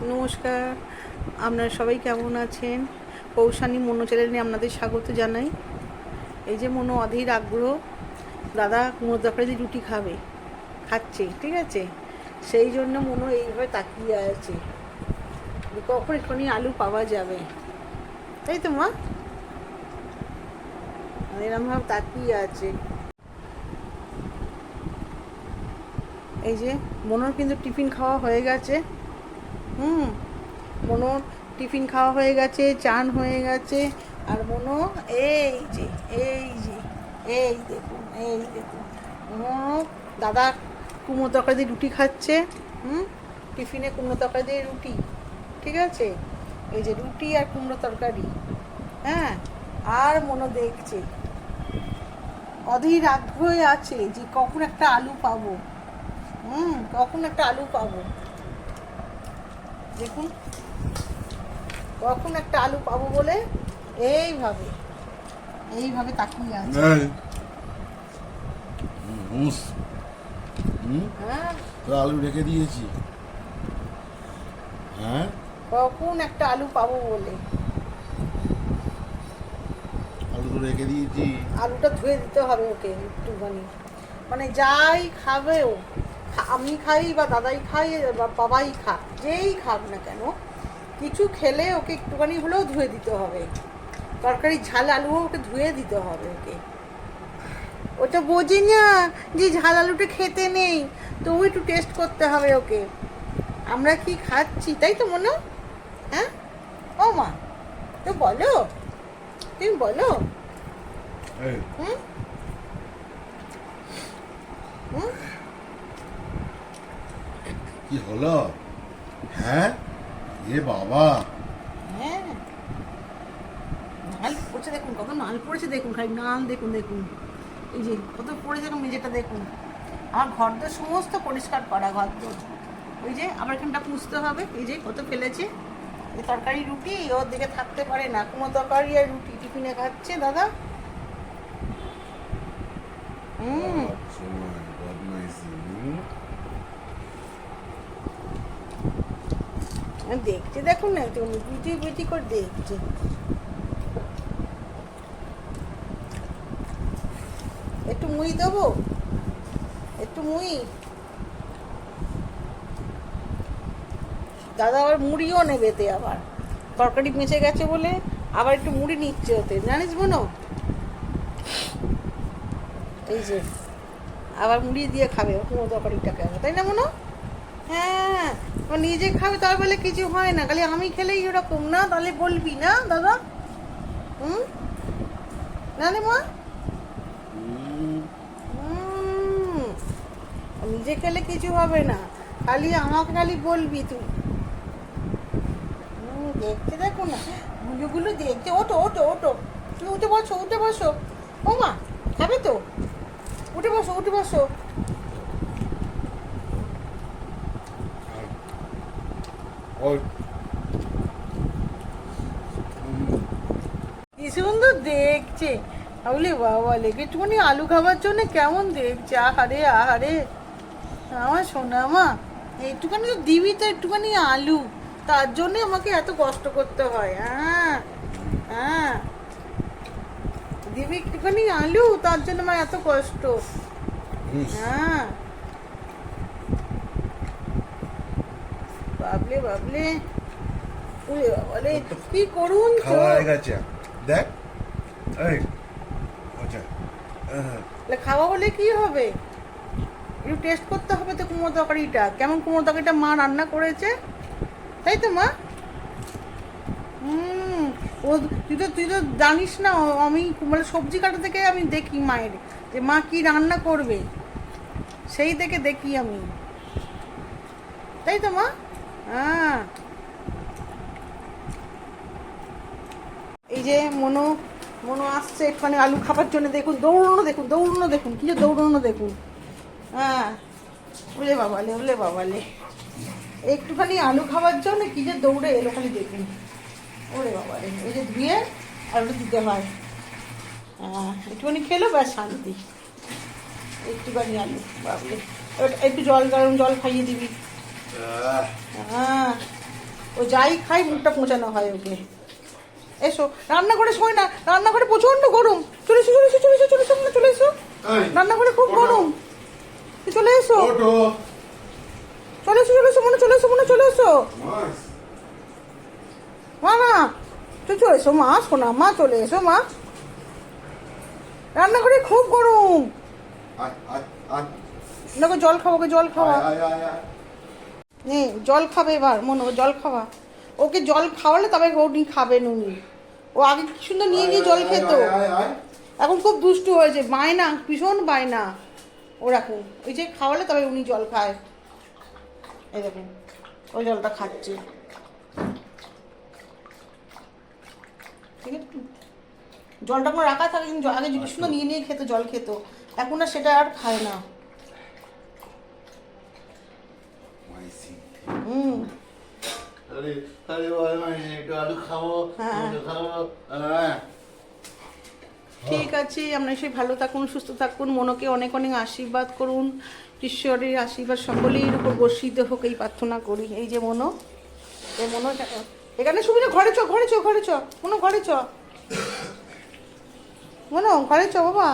নমস্কার। আপনারা সবাই কেমন আছেন? কৌশানী মনো চ্যানেলে আপনাদের স্বাগত জানাই। এই যে মনো অধীর আগ্রহ, দাদা কুমোর দরকারে যে রুটি খাবে, খাচ্ছে, ঠিক আছে? সেই জন্য মনো এইভাবে তাকিয়ে আছে। কখন এখানে আলু পাওয়া যাবে। তাই তো, মা? এরমভাবে তাকিয়ে আছে। এই যে, মনোর কিন্তু টিফিন খাওয়া হয়ে গেছে। হুম। মনোর টিফিন খাওয়া হয়ে গেছে, চান হয়ে গেছে, আর মনো এই যে এই যে, এই দেখুন এই দেখুন। মনো দাদা কুমড়ো তরকারি দিয়ে রুটি খাচ্ছে, হুম? টিফিনে কুমড়ো তরকারি দিয়ে রুটি, ঠিক আছে? এই যে রুটি আর কুমড়ো তরকারি হ্যাঁ? আর মনো দেখছে, অধীর আগ্রহে আছে যে কখন একটা আলু পাবো, হুম? কখন একটা আলু পাবো। দেখুন কখন একটা আলু পাবো বলে এইভাবে এইভাবে তাকিয়ে আছে। হ্যাঁ। আলু রেখে দিয়েছি। হ্যাঁ? কখন একটা আলু পাবো বলে। আলু তো রেখে দিয়েছি। আলুটা ধুয়ে দিতে হবে ওকে একটুখানি। মানে যাই খাবে ও। আমি খাই বা দাদাই খাই বা বাবাই খা যেই খাক না কেন কিছু খেলে ওকে একটুখানি হলেও ধুয়ে দিতে হবে। তরকারি ঝাল আলুও ওকে ধুয়ে দিতে হবে ওকে। ওটা বোঝে না যে ঝাল আলুটা খেতে নেই তবু একটু টেস্ট করতে হবে ওকে। আমরা কি খাচ্ছি তাই তো মনে হ্যাঁ? ও মা তো বলো তুমি বলো। হুম? হুম? কি হলো? হ্যাঁ? এ বাবা। হ্যাঁ। নাল পড়ছে দেখুন, কত নাল পড়েছে দেখুন, খালি নাল দেখুন দেখুন। এই যে, কত পড়েছে দেখুন মেঝেটা দেখুন। আমার ঘর তো সমস্ত পরিষ্কার করা ঘর তো ওই যে, আবার এখানটা পুষতে হবে। এই যে, কত ফেলেছে। এই তরকারি রুটি ওর দিকে থাকতে পারে না। কোনো তরকারি আর রুটি। টিফিনে খাচ্ছে দাদা। হুম। দেখছে দেখুন না একটু বিটি বিটি করে দেখছে একটু মুই দেবো? একটু মুই দাদা আবার মুড়িও নেবে তে আবার। তরকারি বেঁচে গেছে বলে আবার একটু মুড়ি নিচ্ছে ওতে। জানিস বোনো? এই যে, আবার মুড়ি দিয়ে খাবে কোনো তরকারিটাকে তাই না মনো হ্যাঁ নিজে খাবে, তার বলে কিছু হয় না। খালি আমি খেলেই এরকম না, তাহলে বলবি না, দাদা? হুম? না রে মা? নিজে খেলে কিছু হবে না। খালি আমাকে খালি বলবি তুই। দেখতে দেখো না। গুলো দেখতে। ওটো ওটো ওটো তুমি উঠে বসো উঠে বসো। ও মা, খাবে তো? উঠে বসো উঠে বসো। ওই। কি সুন্দর দেখছে। বলি বাবা লেগে একটুখানি আলু খাবার জন্য কেমন দেখছে? আহারে আহারে। আমার সোনা মা একটুখানি তো দিবি তো একটুখানি আলু। তার জন্য আমাকে এত কষ্ট করতে হয় হ্যাঁ হ্যাঁ। দিবি একটুখানি আলু তার জন্য আমার এত কষ্ট। হ্যাঁ। বাবলে বাবলে। বাবালে কি করুন খাওয়া হয়ে গেছে। দেখ। এই আচ্ছা। খাওয়া হলে কি হবে? একটু টেস্ট করতে হবে তো কুমড়ো তরকারিটা। কেমন কুমড়ো তরকারিটা মা রান্না করেছে? তাই তো মা? হুম। ও তুই তো তুই তো জানিস না আমি মানে সবজি কাটা থেকে আমি দেখি মায়ের যে মা কি রান্না করবে। সেই থেকে দেখি আমি। তাই তো মা? হ্যাঁ। এই যে মনো মনো আসছে একটুখানি আলু খাবার জন্য, দেখুন, দৌড়ানো দেখুন দৌড়ানো দেখুন, কি দৌড়ানো দেখুন। হ্যাঁ। ওলে বাবালে ওলে বাবালে। একটুখানি আলু খাবার জন্য কি যে দৌড়ে এলো খালি দেখুন। ওরে বাবারে এই যে ধুয়ে আলুটা দিতে হয়। হ্যাঁ একটুখানি খেলো ব্যাস, শান্তি। একটুখানি আলু, বাবলে। একটু জল, গরম জল খাইয়ে দিবি। হ্যাঁ ও যাই খাই মুখটা পৌঁছানো হয় ওকে। এসো। রান্নাঘরে শোয় না। রান্নাঘরে প্রচণ্ড গরম। চলে এসো চলে এসো চলে এসো চলে এসো চলে এসো। রান্নাঘরে খুব গরম। তুই চলে এসো। চলে এসো চলে এসো মনে চলে এসো মনে চলে এসো। মা না তুই চলে এসো মা শোনা মা চলে এসো মা। রান্নাঘরে খুব গরম। দেখো জল খাব ওকে জল খাওয়া। নে জল খাবে এবার মনে জল খাওয়া। ওকে জল খাওয়ালে তবে উনি খাবেন উনি। ও আগে কি সুন্দর নিয়ে গিয়ে জল খেত। এখন খুব দুষ্টু হয়েছে বায়না ভীষণ বায়না। ওরকম ওই যে খাওয়ালে তবে উনি জল খায়। এই দেখুন ওই জলটা খাচ্ছে। ঠিক আছে? জলটা কোনো রাখা থাকে কিন্তু আগে যদি সুন্দর নিয়ে নিয়ে খেত জল খেত। এখন আর সেটা আর খায় না। হুম আরে আরে ভাই, ভাই, একটু আলু খাব হ্যাঁ। একটু খাব হ্যাঁ ঠিক আছে আপনার সেই ভালো থাকুন সুস্থ থাকুন মনকে অনেক অনেক আশীর্বাদ করুন ঈশ্বরের আশীর্বাদ সকলের উপর বর্ষিত হোক এই প্রার্থনা করি এই যে মনো এই মনো এখানে সুবিধা ঘরে চ ঘরে চ ঘরে চ মনো ঘরে চ মনো ঘরে চ বাবা